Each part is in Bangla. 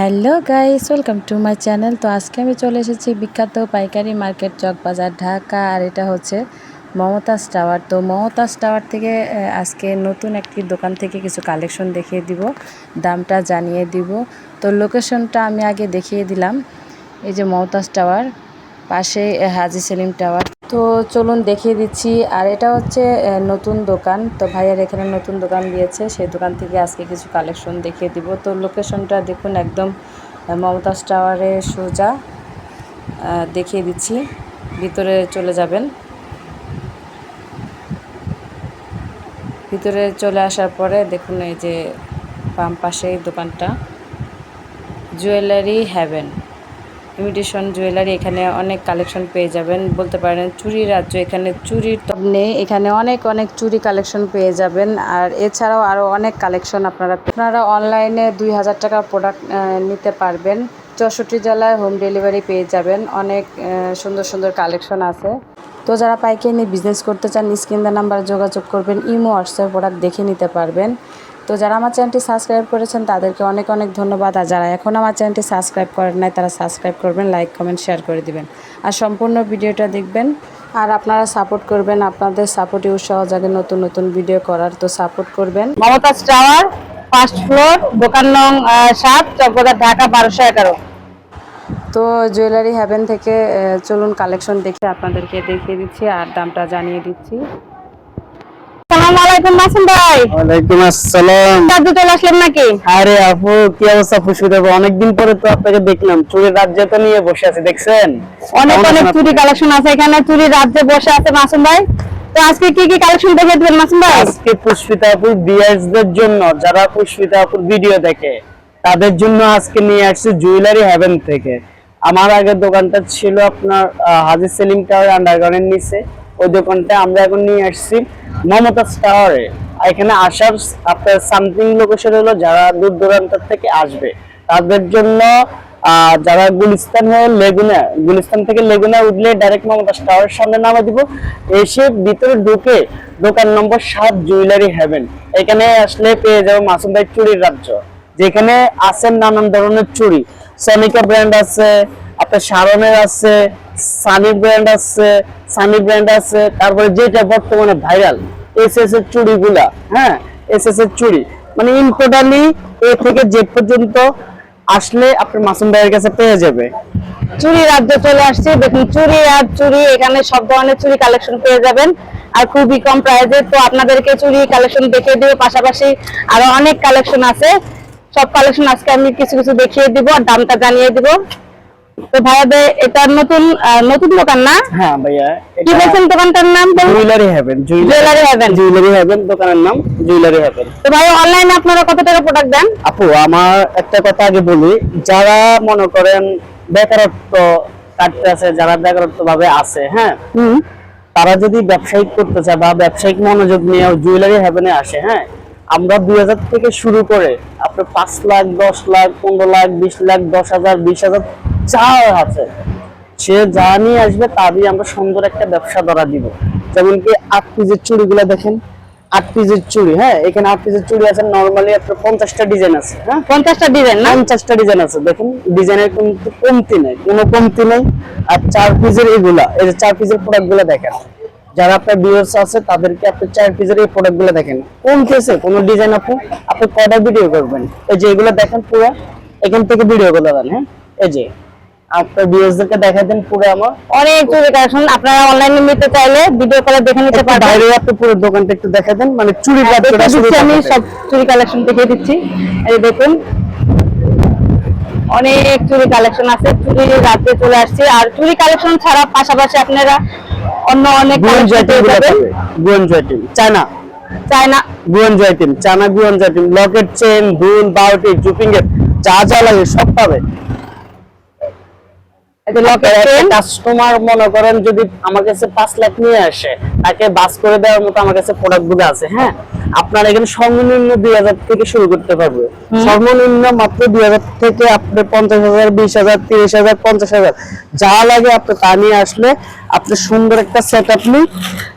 Hello guys, welcome to my channel. তো আজকে আমি চলে এসেছি বিখ্যাত পাইকারি মার্কেট চক বাজার ঢাকা। আর এটা হচ্ছে মমতাজ টাওয়ার। তো মমতাজ টাওয়ার থেকে আজকে নতুন একটি দোকান থেকে কিছু কালেকশন দেখিয়ে দিব, দামটা জানিয়ে দিব। তো লোকেশনটা আমি আগে দেখিয়ে দিলাম। এই যে মমতাজ টাওয়ার পাশে হাজি সেলিম টাওয়ার। তো চলুন দেখিয়ে দিচ্ছি। আর এটা হচ্ছে নতুন দোকান। তো ভাইয়ার এখানে নতুন দোকান দিয়েছে। সেই দোকান থেকে আজকে কিছু কালেকশন দেখিয়ে দিব। তো লোকেশনটা দেখুন একদম মমতাজ টাওয়ারে সোজা। দেখিয়ে দিচ্ছি। ভিতরে চলে যাবেন। ভিতরে চলে আসার পরে দেখুন এই যে বাম পাশে দোকানটা। Jewellery haven. ইমিটেশন, জুয়েলারি এখানে অনেক কালেকশন পেয়ে যাবেন। বলতে পারেন চুরি রাজ্য, এখানে চুরির তো নেই, এখানে অনেক অনেক চুরি কালেকশন পেয়ে যাবেন। আর এছাড়াও আরও অনেক কালেকশন আপনারা আপনারা অনলাইনে দুই হাজার টাকার প্রোডাক্ট নিতে পারবেন। চৌষট্টি জেলায় হোম ডেলিভারি পেয়ে যাবেন। অনেক সুন্দর সুন্দর কালেকশন আছে। তো যারা পাইকারি নিয়ে বিজনেস করতে চান, স্ক্রিন দা নাম্বারে যোগাযোগ করবেন, ইমো, হোয়াটসঅ্যাপ প্রোডাক্ট দেখে নিতে পারবেন। তো যারা আমার চ্যানেলটি সাবস্ক্রাইব করেছেন তাদেরকে অনেক অনেক ধন্যবাদ। আর যারা এখন আমার চ্যানেলটি সাবস্ক্রাইব করেন নাই তারা সাবস্ক্রাইব করবেন লাইক কমেন্ট শেয়ার করে দিবেন। আর সম্পূর্ণ ভিডিওটা দেখবেন। আর আপনারা সাপোর্ট করবেন আপনাদের সাপোর্টে উৎসাহ জাগে নতুন নতুন ভিডিও করার। তো সাপোর্ট করবেন। মমতাজ টাওয়ার ফার্স্ট ফ্লোর দোকান নং সাত চকবাজার ঢাকা বারোশো এগারো। তো জুয়েলারি হ্যাভেন থেকে চলুন কালেকশন দেখে আপনাদেরকে দেখিয়ে দিচ্ছি আর দামটা জানিয়ে দিচ্ছি। সালাম আলাইকুম মাসুম ভাই। ওয়ালাইকুম আসসালাম। দাদু চলে আসলেন নাকি? আরে আপু কি অবস্থা? খুশি দেবো অনেকদিন পরে তো আপনাকে দেখলাম। চুরির রাজ্য তো নিয়ে বসে আছি দেখছেন? অনেক অনেক চুরি কালেকশন আছে এখানে। চুরি রাজ্যে বসে আছে মাসুম ভাই। তো আজকে কি কি কালেকশন দেখে দিবেন মাসুম ভাই? আজকে পুষ্পিতা আপুর বিয়ার্সদের জন্য যারা পুষ্পিতা আপুর ভিডিও দেখে তাদের জন্য আজকে নিয়ে আসছি জুয়েলারি হেভেন থেকে। আমার আগের দোকানটা ছিল আপনার আহ, হাজি সেলিম টাওয়ার আন্ডারগ্রাউন্ডের নিচে। ওই দোকানটা আমরা এখন নিয়ে আসছি। মমতাজ টাওয়ারে এখানে আসার আপনার সামথিং লোকেশন হলো যারা দূর দূরান্ত থেকে আসবে। তাদের জন্য যারা গুলিস্তান হয়ে লেগুনা, গুলিস্তান থেকে লেগুনা উঠলে ডাইরেক্ট মমতাজ টাওয়ারের সামনে নামা দিব। এসে ভিতরে ঢুকে দোকান নম্বর সাত, জুয়েলারি হেভেন এখানে আসলে পেয়ে যাব মাসুম ভাই চুরির রাজ্য। যেখানে আছেন নানান ধরনের চুড়ি সনিকা ব্র্যান্ড আছে আপনার সারনের আছে, সানি ব্র্যান্ড আছে, সানি ব্র্যান্ড আছে, তারপরে যেটা বর্তমানে ভাইরাল এস এস এর চুড়িগুলা হ্যাঁ এস এস এর চুড়ি মানে ইন এ থেকে জেড পর্যন্ত আসলে আপনার মাসুম ভাইয়ের কাছে পেয়ে যাবে। চুরি রাজ্যে চলে আসছে, দেখুন চুরি আর চুরি এখানে সব ধরনের চুরি কালেকশন পেয়ে যাবেন, আর খুবই কম প্রাইসে তো আপনাদেরকে চুরি কালেকশন দেখিয়ে দিব, পাশাপাশি আরও অনেক কালেকশন আছে। সব কালেকশন আজকে আমি কিছু কিছু দেখিয়ে দিব, আর দামটা জানিয়ে দিব। তো ভাইয়াদের এটা নতুন নতুন দোকান না? হ্যাঁ ভাইয়া কি বলছেন দোকানটার নাম জুয়েলারি। Jewellery haven. দোকানের নাম জুয়েলারি হেভেন। তো ভাই অনলাইনে আপনারা কত টাকা প্রোডাক্ট দেন? আপু আমার একটা কথা আগে বলি যারা মনে করেন বেকারত্ব কাটতে আছে যারা বেকারত্ব ভাবে আছে হ্যাঁ হুম। তারা যদি ব্যবসায়িক করতে চায় বা ব্যবসায়িক মনোযোগ নিয়ে জুয়েলারি হ্যাভেনে আসে হ্যাঁ আমরা দুই হাজার থেকে শুরু করে আপনার পাঁচ লাখ দশ লাখ পনেরো লাখ বিশ লাখ দশ হাজার বিশ হাজার যা আছে সে যা নিয়ে আসবে তা দিয়ে আমরা সুন্দর একটা ব্যবসা ধরা দিব। যেমন কি আট পিসের চুড়িগুলো দেখেন আট পিসের চুড়ি হ্যাঁ এখানে আট পিসের চুড়ি আছে নর্মালি আপনার পঞ্চাশটা ডিজাইন আছে হ্যাঁ। পঞ্চাশটা ডিজাইন না? পঞ্চাশটা ডিজাইন আছে দেখুন ডিজাইনের কিন্তু কমতি নেই কোনো কমতি নেই। আর চার পিসের এগুলা এই যে চার পিসের প্রোডাক্টগুলো দেখেন। যারা আপনার ভিউয়ার্স আছে তাদেরকে আপনি চার পিসের এই প্রোডাক্টগুলো দেখেন কমতি আছে কোনো ডিজাইন আপনি আপনি কয়টা ভিডিও করবেন? এই যে এগুলো দেখেন পুরো এখান থেকে ভিডিও করে দেন হ্যাঁ? এই যে আপনার ভিউয়ার্সদেরকে দেখাই দেন পুরো আমার। অনেক চুরি কালেকশন আপনারা অনলাইনে নিতে চাইলে ভিডিও কলে দেখে নিতে পারবেন। বাইরে আপনি পুরো দোকানটা একটু দেখাই দেন। মানে চুরি আমি সব চুরি কালেকশন দেখিয়ে দিচ্ছি। এই দেখুন। অনেক চুরি কালেকশন আছে। চুরি রাতে চলে আসছে। আর চুরি কালেকশন ছাড়া পাশাপাশি আপনারা অন্য অনেক গুয়ন জয়টিম চায়না। চায়না। গুয়ন জয়টিম। চায়না গুয়ন জয়টিম। লকেট চেন দুল বাউটি জুপিং এর যা যা লাগে সব পাবে। কাস্টমার মনে করেন যদি আমার কাছে পাঁচ লাখ নিয়ে আসে তাকে বাস করে দেওয়ার মতো আমার কাছে প্রোডাক্টগুলো আছে হ্যাঁ? আপনার এখানে সর্বনিম্ন দুই হাজার থেকে শুরু করতে পারবে। সর্বনিম্ন মাত্র দুই হাজার থেকে আপনি পঞ্চাশ হাজার বিশ হাজার তিরিশ হাজার পঞ্চাশ হাজার যা লাগে আপনি তা নিয়ে আসলে আপনি সুন্দর একটা সেট আপনি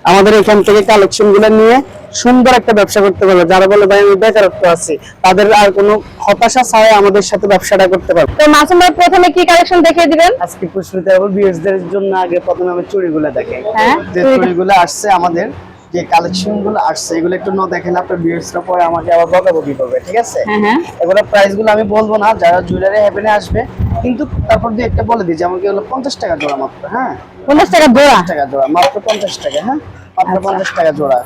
আমাদের এখান থেকে কালেকশনগুলো নিয়ে সুন্দর একটা ব্যবসা করতে পারবে যারা বলে ভাই আমি বেকারত্ব আছি তাদের আর কোনো হতাশা ছাড়াই আমাদের সাথে ব্যবসাটা করতে পারবে। তো মাসুম ভাই প্রথমে কি কালেকশন দেখিয়ে দিবেন? আজকে পুষ্পিতা এবং বিএসদের জন্য আগে প্রথমে আমি চুড়িগুলো দেখাই। হ্যাঁ, যে চুড়িগুলো আসছে আমাদের। যে কালেকশনগুলো আসছে এগুলো একটু না দেখেন আপনার ভিউয়ার্সরা পরে আমাকে আবার বকাবকি করবে ঠিক আছে? হ্যাঁ হ্যাঁ। এগুলো প্রাইসগুলো আমি বলব না যারা জুয়েলারি হ্যাভেনে আসবে কিন্তু তারপর দিয়ে একটা বলে দিই যে আমাকে হলো পঞ্চাশ টাকা জোড়া মাত্র হ্যাঁ? পঞ্চাশ টাকা জোড়া? টাকা জোড়া মাত্র পঞ্চাশ টাকা হ্যাঁ? মাত্র পঞ্চাশ টাকা জোড়া।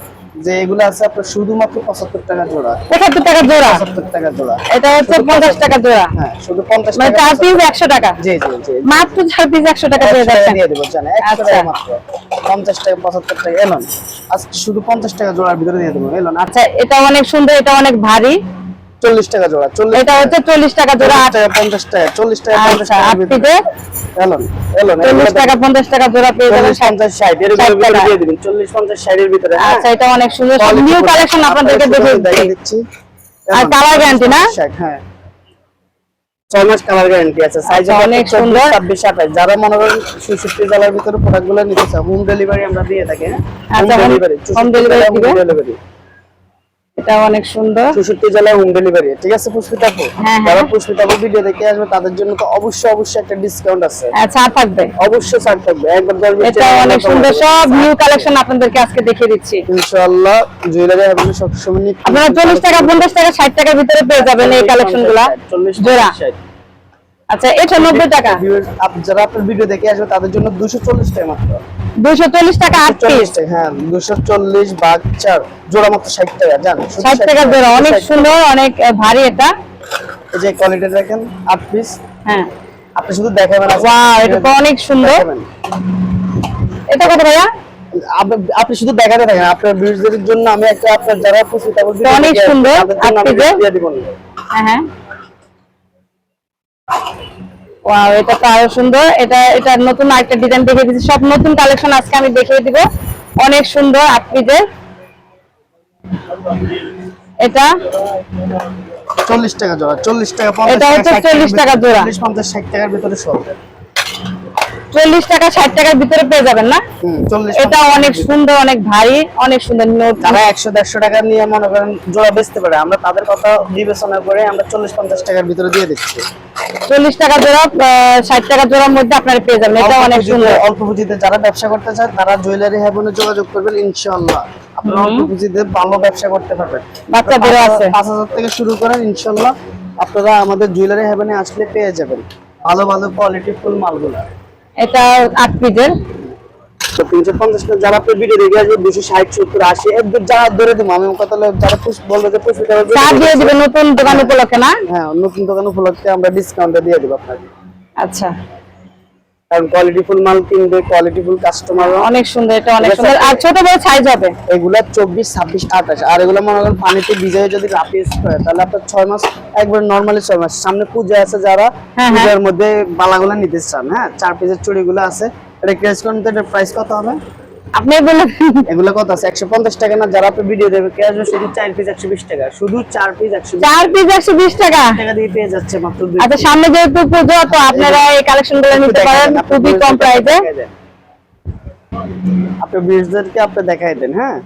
যে এগুলো আছে আপনার শুধুমাত্র পঁচাত্তর টাকা জোড়া। পঁচাত্তর টাকা জোড়া? পঁচাত্তর টাকা জোড়া। এটা হচ্ছে পঞ্চাশ টাকা জোড়া। হ্যাঁ শুধু পঞ্চাশ মানে টাকা চার পিস একশো টাকা? জি জি জি। মাত্র চার পিস একশো টাকা পেয়ে একশো দিয়ে দেবো জানে একশো আচ্ছা। টাকা মাত্র। পঞ্চাশ টাকা পঁচাত্তর টাকা এলন আজকে শুধু পঞ্চাশ টাকা জোড়ার ভিতরে দিয়ে দেবো এলন আচ্ছা এটা অনেক সুন্দর এটা অনেক ভারী। চল্লিশ টাকা জোড়া চল্লিশ এটা হচ্ছে চল্লিশ টাকা জোড়া। টাকা পঞ্চাশ টাকা চল্লিশ টাকা পঞ্চাশ আচ্ছা এলন এলন চল্লিশ টাকা পঞ্চাশ টাকা জোড়া পেয়ে যাবেন পঞ্চাশ ষাট এর ভিতরে দিয়ে দিবেন চল্লিশ পঞ্চাশ ষাটের ভিতরে হ্যাঁ? আচ্ছা এটা অনেক সুন্দর। নিউ কালেকশন আপনাদেরকে দেখে দিচ্ছি। দিচ্ছি। আর কালার গ্যারান্টি না? হ্যাঁ। ছয় মাস কালার গ্যারান্টি আছে। সাইজ আচ্ছা, অনেক সুন্দর। ছাব্বিশ আঠাশ যারা মনে করেন জেলার ভিতরে প্রোডাক্টগুলো নিতে চান হোম ডেলিভারি আমরা দিয়ে থাকি হ্যাঁ? আচ্ছা, home delivery ডেলিভারি এটা অনেক সুন্দর। জেলায় হোম ডেলিভারি ঠিক আছে পুষ্পিতা হ্যাঁ, যারা হ্যাঁ। পুষ্পিতা ভিডিও দেখে আসবে তাদের জন্য তো অবশ্যই অবশ্যই একটা ডিসকাউন্ট আছে। আচ্ছা থাকবে? অবশ্যই ছাড় থাকবে এটা অনেক সুন্দর সব নিউ কালেকশন আপনাদেরকে আজকে দেখিয়ে দিচ্ছি। ইনশাআল্লাহ জুয়েলারি আপনি সবসময় নিত্য আপনারা চল্লিশ টাকা পঞ্চাশ টাকা ষাট টাকার ভিতরে পেয়ে যাবেন এই কালেকশনগুলা চল্লিশ জোড়া। আচ্ছা এটা নব্বই টাকা। যারা আপনার ভিডিও দেখে আসবে তাদের জন্য দুশো চল্লিশ টাকা মাত্র। দুইশো চল্লিশ টাকা আট চল্লিশ পিস হ্যাঁ দুশো চল্লিশ বাঘ চার জোড়া মাত্র ষাট টাকা জান? শুধু ষাট টাকা জোড়া অনেক সুন্দর অনেক ভারী এটা। এই যে কোয়ালিটি দেখেন আট পিস। হ্যাঁ। আপনি শুধু দেখাবেন। ওয়াও এটা তো অনেক সুন্দর। এটা কত ভাইয়া? আপনি- শুধু দেখাতে থাকেন আপনার ভিউজদের জন্য আমি একটা আপনার যারা খুশি তাদের তো অনেক সুন্দর, আপনি দিয়ে দিব। হ্যাঁ হ্যাঁ। ওয়াও এটা তো আরও সুন্দর। এটা এটা নতুন আরেকটা ডিজাইন দেখিয়ে দিচ্ছি সব নতুন কালেকশন আজকে আমি দেখিয়ে দিব। অনেক সুন্দর আটপিজের এটা? চল্লিশ টাকা জোড়া চল্লিশ টাকা এটা হচ্ছে 60 40 টাকা জোড়া। চল্লিশ পঞ্চাশ ষাট টাকার ভিতরে সব। চল্লিশ টাকা ষাট টাকার ভিতরে পেয়ে যাবেন না? এটা অনেক সুন্দর অনেক ভারী অনেক সুন্দর নতুন যারা একশো দেড়শো টাকা নিয়ে মনে করেন জোড়া বেচতে পারে। আমরা তাদের কথা বিবেচনা করে আমরা চল্লিশ পঞ্চাশ টাকার ভিতরে দিয়ে দিচ্ছি। চল্লিশ টাকা জোড়া ষাট টাকা জোড়ার মধ্যে আপনারা পেয়ে যাবেন। এটা অনেক সুন্দর। অল্প পুঁজিতে যারা ব্যবসা করতে চায় তারা জুয়েলারি হ্যাভেনে যোগাযোগ করবেন ইনশাল্লাহ আপনারা অল্প পুঁজিতে ভালো ব্যবসা করতে পারবেন। বাচ্চাদেরও আছে। পাঁচ হাজার থেকে শুরু করেন ইনশাল্লাহ আপনারা আমাদের জুয়েলারি হ্যাভনে আসলে পেয়ে যাবেন। ভালো ভালো কোয়ালিটি ফুল মালগুলো। এটা আট পিসের তো তিনশো পঞ্চাশ যারা ভিডিও দেখে আসবে দুশো ষাট সত্তর আশি একদম যারা ধরে দেবো আমি কথা যারা বলবে যে পুষ্পিতা দিয়ে দিবে নতুন দোকান উপলক্ষে না? হ্যাঁ নতুন দোকান উপলক্ষে আমরা ডিসকাউন্টে দিয়ে দেবো আপনাকে। আচ্ছা। কারণ মাল কিনবে কাস্টমার অনেক সুন্দর এটা অনেক সুন্দর। আর ছোট বড় সাইজ হবে? এগুলা চব্বিশ ছাব্বিশ আঠাশ। আর এগুলো মনে করেন পানিতে ভিজাই যদি হয় তাহলে আপনার ছয় মাস একবার নর্মালি ছয় মাস। সামনে পূজা আছে যারা হ্যাঁ। পূজার মধ্যে বালাগুলা নিতে চান হ্যাঁ? চার পিসের চুড়িগুলো আছে এটা ক্রেজ করুন তো এটার প্রাইস কত হবে? আপনি বললেন এগুলো কত আছে? একশো পঞ্চাশ টাকা না? যারা আপনি ভিডিও দেবে কে আসবে শুধু চার পিস একশো বিশ টাকা। শুধু চার পিস একশো বিশ চার পিস একশো বিশ টাকা? টাকা দিয়ে পেয়ে যাচ্ছে মাত্র আচ্ছা সামনে যেহেতু পুজো তো আপনারা এই কালেকশন নিতে পারেন। খুবই কম প্রাইসে দেখাই দেন। আপনি দেখাই দেন হ্যাঁ?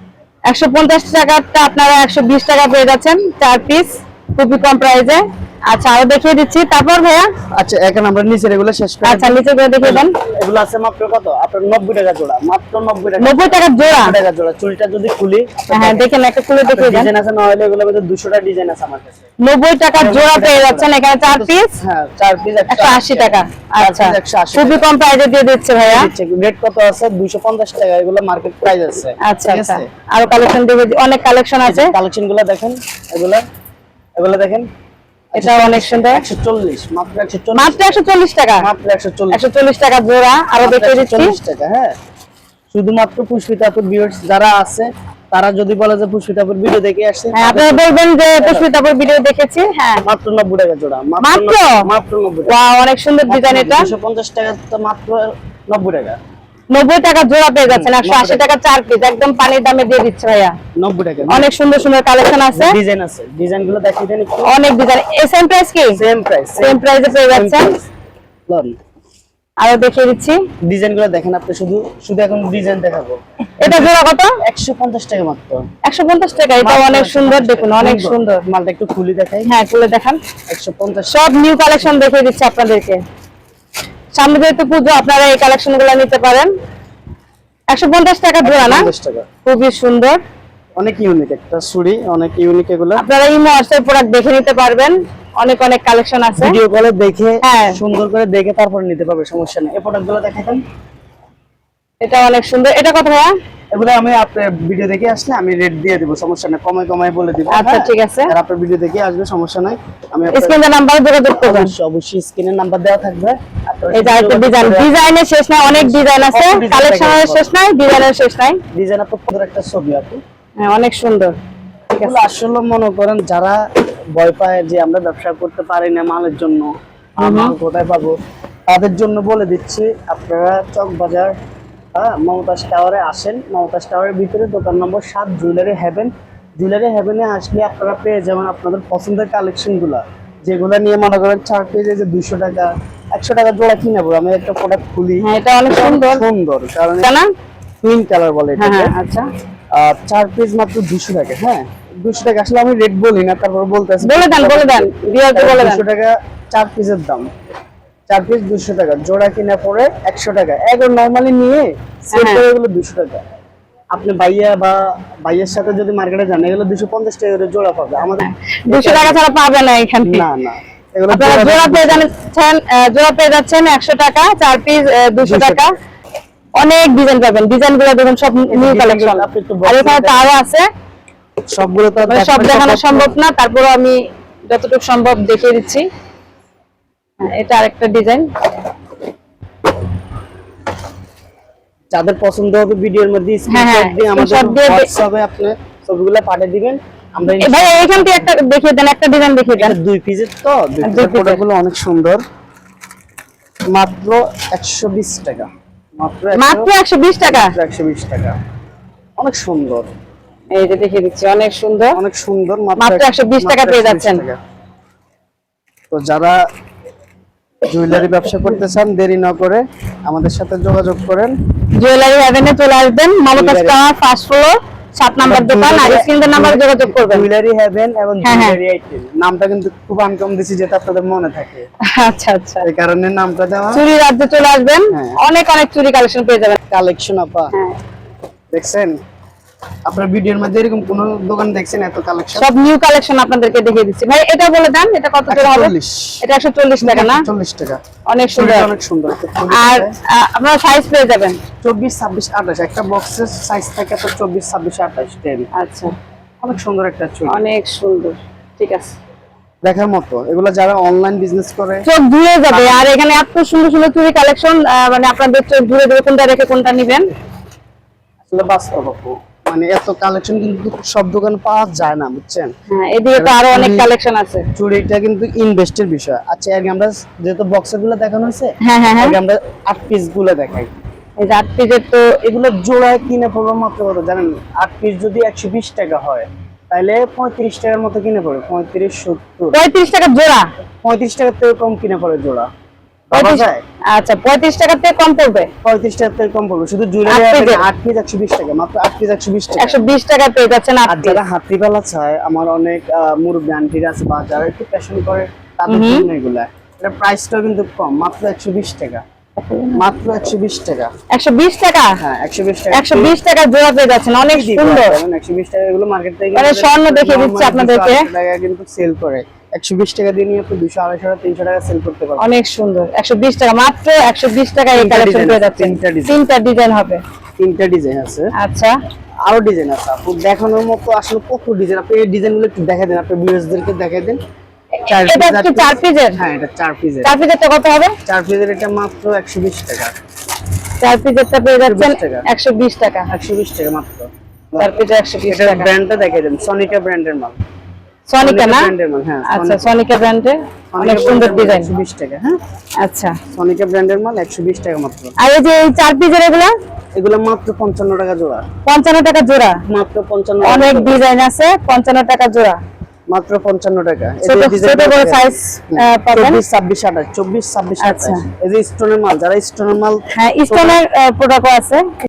টাকাটা আপনারা একশো বিশ টাকা পেয়ে যাচ্ছেন চার পিস খুবই কম প্রাইসে আচ্ছা আরও দেখিয়ে দিচ্ছি। তারপর ভাইয়া? আচ্ছা এখন আমরা নিচের এগুলো শেষ করে আচ্ছা নিচে করে দেখিয়ে দেন। এগুলো আছে মাত্র কত? আপনার নব্বই টাকা জোড়া মাত্র নব্বই টাকা। নব্বই টাকা জোড়া? নব্বই টাকা জোড়া। চুলটা যদি খুলি হ্যাঁ দেখেন একটা খুলে দেখিয়ে দেন। ডিজাইন আছে না হলে এগুলো ভিতরে দুশোটা ডিজাইন আছে আমার কাছে। নব্বই টাকা জোড়া পেয়ে যাচ্ছেন এখানে চার পিস হ্যাঁ চার পিস একশো আশি টাকা। আচ্ছা একশো আশি খুবই কম প্রাইসে দিয়ে দিচ্ছে ভাইয়া। রেট কত আছে? দুশো পঞ্চাশ টাকা এগুলো মার্কেট প্রাইস আছে। আচ্ছা আচ্ছা। আরও কালেকশন দেখে অনেক কালেকশন আছে। কালেকশনগুলো দেখেন এগুলো এগুলো দেখেন। এটা অনেক সুন্দর। একশো চল্লিশ মাত্র একশো চল্লিশ। মাত্র একশো চল্লিশ টাকা। মাত্র একশো চল্লিশ। একশো চল্লিশ টাকা জোড়া আরও দেখিয়ে দিচ্ছি। চল্লিশ টাকা হ্যাঁ। শুধুমাত্র পুষ্পিতাপুর ভিউয়ার্স যারা আছে তারা যদি বলে যে পুষ্পিতাপুর ভিডিও দেখে আসছে হ্যাঁ আপনারা বলবেন যে পুষ্পিতাপুর ভিডিও দেখেছি হ্যাঁ। মাত্র নব্বই টাকা জোড়া মাত্র? মাত্র? নব্বই টাকা। ওয়াও অনেক সুন্দর ডিজাইন এটা। পঞ্চাশ টাকা তো মাত্র নব্বই টাকা। নব্বই টাকা জোড়া পেয়ে যাচ্ছেন একশো আশি টাকা চার পিস একদম পানির দামে দিয়ে দিচ্ছে ভাইয়া। নব্বই টাকা। অনেক সুন্দর সুন্দর কালেকশন আছে। ডিজাইন আছে। ডিজাইনগুলো দেখিয়ে দেন অনেক ডিজাইন সেম প্রাইস কি? সেম প্রাইস সেম প্রাইসে পেয়ে যাচ্ছেন। আরও দেখিয়ে দিচ্ছি। ডিজাইনগুলো দেখেন আপনি শুধু শুধু এখন ডিজাইন দেখাবো। এটা জোড়া কত? একশো পঞ্চাশ টাকা মাত্র। একশো পঞ্চাশ টাকা এটা অনেক সুন্দর দেখুন অনেক সুন্দর। মালটা একটু খুলি দেখাই। হ্যাঁ খুলে দেখান। একশো পঞ্চাশ। সব নিউ কালেকশন দেখিয়ে দিচ্ছি আপনাদেরকে। সামনে যেহেতু পুজো আপনারা এই কালেকশনগুলো নিতে পারেন। একশো পঞ্চাশ টাকা জোড়া না? খুবই সুন্দর। অনেক ইউনিক একটা চুড়ি অনেক ইউনিক এগুলো। আপনারা ইমো হোয়াটসঅ্যাপ প্রোডাক্ট দেখে নিতে পারবেন। অনেক অনেক কালেকশন আছে। ভিডিও কলে দেখে হ্যাঁ। সুন্দর করে দেখে তারপরে নিতে পারবে সমস্যা নেই। এই প্রোডাক্টগুলো দেখাতেন এটা অনেক সুন্দর। এটা কত ভাইয়া? এগুলো আমি আপনার ভিডিও দেখে আসলে আমি রেট দিয়ে দিব সমস্যা নেই কমায় কমায় বলে দিব আচ্ছা, ঠিক আছে। আর আপনার ভিডিও দেখে আসবে সমস্যা নাই আমি আপনার- স্ক্রিনে নাম্বার যোগাযোগ করবেন। অবশ্যই স্ক্রিনের নাম্বার দেওয়া থাকবে এই যে আরেকটা ডিজাইন ডিজাইনের শেষ নাই অনেক ডিজাইন আছে কালেকশনের শেষ নাই ডিজাইনের শেষ নাই। ডিজাইন আপনার পদের একটা ছবি আপু হ্যাঁ অনেক সুন্দর। এগুলো আসলে মনে করেন যারা ভয় পায় যে আমরা ব্যবসা করতে পারি না মালের জন্য আর মাল কোথায় পাবো তাদের জন্য বলে দিচ্ছি আপনারা চক বাজার হ্যাঁ মমতাজ টাওয়ারে আসেন। মমতাজ টাওয়ারের ভিতরে দোকান নম্বর সাত জুয়েলারি হ্যাভেন জুয়েলারি হ্যাভেনে আসলে আপনারা পেয়ে যাবেন আপনাদের পছন্দের কালেকশনগুলা যেগুলো নিয়ে মনে করেন চার পেজে যে দুইশো টাকা একশো টাকা জোড়া কিনে আমি একটা প্রোডাক্ট খুলি। হ্যাঁ এটা অনেক সুন্দর। সুন্দর কারণ পিঙ্ক কালার বলে হ্যাঁ হ্যাঁ আচ্ছা। চার পিস মাত্র দুশো টাকা হ্যাঁ? দুশো টাকা আসলে আমি রেট বলি না তারপর বলতেছি। বলে দেন বলে দেন। দুশো টাকা চার পিসের দাম। চার পিস দুশো টাকা জোড়া কিনা পরে একশো টাকা। এখন নর্মালি নিয়ে সেল হ্যাঁ। করে এগুলো দুশো টাকা। আপনি ভাইয়া বা ভাইয়ের সাথে যদি মার্কেটে যান এগুলো দুশো পঞ্চাশ টাকা করে জোড়া পাবে। আমাদের দুশো টাকা ছাড়া পাবে না এখানে। না না। আপনারা জোড়া জোড়া পেয়ে যাচ্ছেন জোড়া পেয়ে যাচ্ছেন একশো টাকা চার পিস দুশো টাকা। অনেক ডিজাইন পাবেন। ডিজাইনগুলো দেখুন সব নিউ design কালেকশনগুলো আর এখানে box আছে। সবগুলো তো মানে সব দেখানো সম্ভব না তারপরে আমি যতটুকু সম্ভব দেখিয়ে দিচ্ছি। হ্যাঁ, এটা আরেকটা ডিজাইন যাদের পছন্দ হবে ভিডিওর মধ্যে হ্যাঁ, হ্যাঁ, স্ক্রিনশট দিয়ে আমাদের screenshot দিয়ে আপনি ছবিগুলো পাঠিয়ে দিবেন। আমরা ভাই এখান থেকে একটা দেখিয়ে দেন একটা ডিজাইন দেখিয়ে দেন। দুই পিসের তো? দুই দুই পিসের piece-এর। প্রোডাক্টগুলো অনেক সুন্দর। মাত্র একশো বিশ টাকা। মাত্র মাত্র একশো বিশ টাকা? একশো বিশ টাকা। অনেক সুন্দর। এই যে দেখিয়ে দিচ্ছি অনেক সুন্দর। অনেক সুন্দর মাত্র 120 টাকা পেয়ে 120 যাচ্ছেন। তো যারা জুয়েলারি ব্যবসা করতে চান দেরি না করে আমাদের সাথে যোগাযোগ করেন। জুয়েলারি হ্যাভেনে চলে আসবেন মমতাজ টাওয়ার ফার্স্ট ফ্লোর সাত নাম্বার দোকান আর স্ক্রিনের নাম্বার যোগাযোগ করবেন। জুয়েলারি হ্যাভেন এবং হ্যাঁ, হ্যাঁ। জুয়েলারি আইটেম নামটা কিন্তু খুব আনকম দিছি যেটা আপনাদের মনে থাকে। আচ্ছা আচ্ছা। এই কারণে নামটা দেওয়া চুরি রাজ্যে চলে আসবেন হ্যাঁ। অনেক অনেক চুরি কালেকশন পেয়ে যাবেন। কালেকশন আপা। হ্যাঁ। দেখছেন? আপনার ভিডিওর মধ্যে এরকম কোন দোকান দেখছেন এত কালেকশন সব নিউ কালেকশন আপনাদেরকে দেখিয়ে দিচ্ছি। ভাই এটা বলে দেন এটা কত করে হবে? এটা একশো চল্লিশ টাকা না? টাকা। অনেক সুন্দর। অনেক সুন্দর। আর আপনারা সাইজ পেয়ে যাবেন। চব্বিশ ছাব্বিশ আঠাশ। একটা বক্সের সাইজ থাকে তো চব্বিশ ছাব্বিশ আঠাশ টেন আচ্ছা। অনেক সুন্দর একটা চুড়ি অনেক সুন্দর। ঠিক আছে। দেখার মতো। এগুলো যারা অনলাইন বিজনেস করে চোখ যাবে। আর এখানে এত সুন্দর সুন্দর চুরি কালেকশন মানে আপনাদের চোখ জুড়ে যাবে কোনটা রেখে কোনটা নিবেন? আসলে বাস্তব। মানে এত কালেকশন কিন্তু সব দোকানে পাওয়া যায় না বুঝছেন? হ্যাঁ এদিকে তো আরও অনেক কালেকশন আছে। চুড়িটা কিন্তু ইনভেস্টের বিষয়। আচ্ছা আগে আমরা যেহেতু বক্সেরগুলো দেখানো হয়েছে হ্যাঁ হ্যাঁ হ্যাঁ। আগে আমরা আট পিসগুলো দেখাই। এই আট পিসের তো এগুলো জোড়ায় কিনে পড়বে মাত্র কত জানেন? আট পিস যদি একশো বিশ টাকা হয় তাহলে পঁয়ত্রিশ টাকার মতো কিনে পড়ে পঁয়ত্রিশ সত্তর। পঁয়ত্রিশ টাকা জোড়া? পঁয়ত্রিশ টাকার থেকে কম কিনে পড়ে জোড়া। পাওয়া যায়? আচ্ছা পঁয়ত্রিশ টাকার থেকে কম পড়বে? পঁয়ত্রিশ টাকার থেকে কম পড়বে। শুধু জুয়েলারি piece-এর? পিস একশো বিশ টাকা। মাত্র আট পিস একশো বিশ টাকা। একশো বিশ টাকা পেয়ে যাচ্ছেন আর। যারা হাতিবালা চায় আমার অনেক মুরব্বী আন্টিরা আছে বা যারা একটু প্যাশন করে তাদের জন্য এগুলা। এটা প্রাইসটাও কিন্তু কম মাত্র একশো বিশ টাকা। মাত্র একশো বিশ টাকা। একশো বিশ টাকা? হ্যাঁ একশো বিশ টাকা। একশো বিশ টাকা জোড়া পেয়ে যাচ্ছেন অনেক সুন্দর। একশো বিশ টাকা এগুলো মার্কেট থেকে মানে স্বর্ণ দেখিয়ে দিচ্ছি আপনাদেরকে। কিন্তু সেল করে। একশো বিশ টাকা দিয়ে নিয়ে আপনি দুশো আড়াইশো টাকা তিনশো টাকা সেল করতে পারবেন। অনেক সুন্দর। একশো বিশ টাকা মাত্র একশো বিশ টাকা এই কালেকশন design পেয়ে যাচ্ছেন। তিনটা ডিজাইন হবে। তিনটা ডিজাইন আছে। আচ্ছা। আরও ডিজাইন আছে আপু। দেখানোর মতো আসলে প্রচুর ডিজাইন আপনি এই ডিজাইনগুলো একটু দেখাই দেন আপনি ভিউয়ার্সদেরকে দেখাই দেন। চার এটা কি চার। পিসের হ্যাঁ এটা চার পিসের চার পিসেরটা কত হবে? চার পিসের এটা মাত্র একশো বিশ টাকা। চার পিসেরটা পেয়ে যাচ্ছেন 120 টাকা। একশো বিশ টাকা মাত্র। চার পিসে একশো বিশ এটার টাকা। ব্র্যান্ডটা দেখাই দেন সনিকা ব্র্যান্ডের মাল। সনিকা না? ব্র্যান্ডের হ্যাঁ আচ্ছা সনিকা ব্র্যান্ডে অনেক সুন্দর ডিজাইন একশো বিশ টাকা হ্যাঁ? আচ্ছা। সনিকা ব্র্যান্ডের মাল একশো বিশ টাকা মাত্র। আর এই যে এই চার পিসের এগুলা? এগুলো মাত্র পঞ্চান্ন টাকা জোড়া। পঞ্চান্ন টাকা জোড়া। মাত্র পঞ্চান্ন অনেক ডিজাইন আছে পঞ্চান্ন টাকা জোড়া। মাত্র পঞ্চান্ন টাকা। এই ছোট বড়। সাইজ পাবেন? চব্বিশ ছাব্বিশ আঠাশ চব্বিশ ছাব্বিশ আচ্ছা। আঠাশ। এই যে স্টোনের মাল যারা স্টোনের মাল হ্যাঁ স্টোনের প্রোডাক্টও আছে।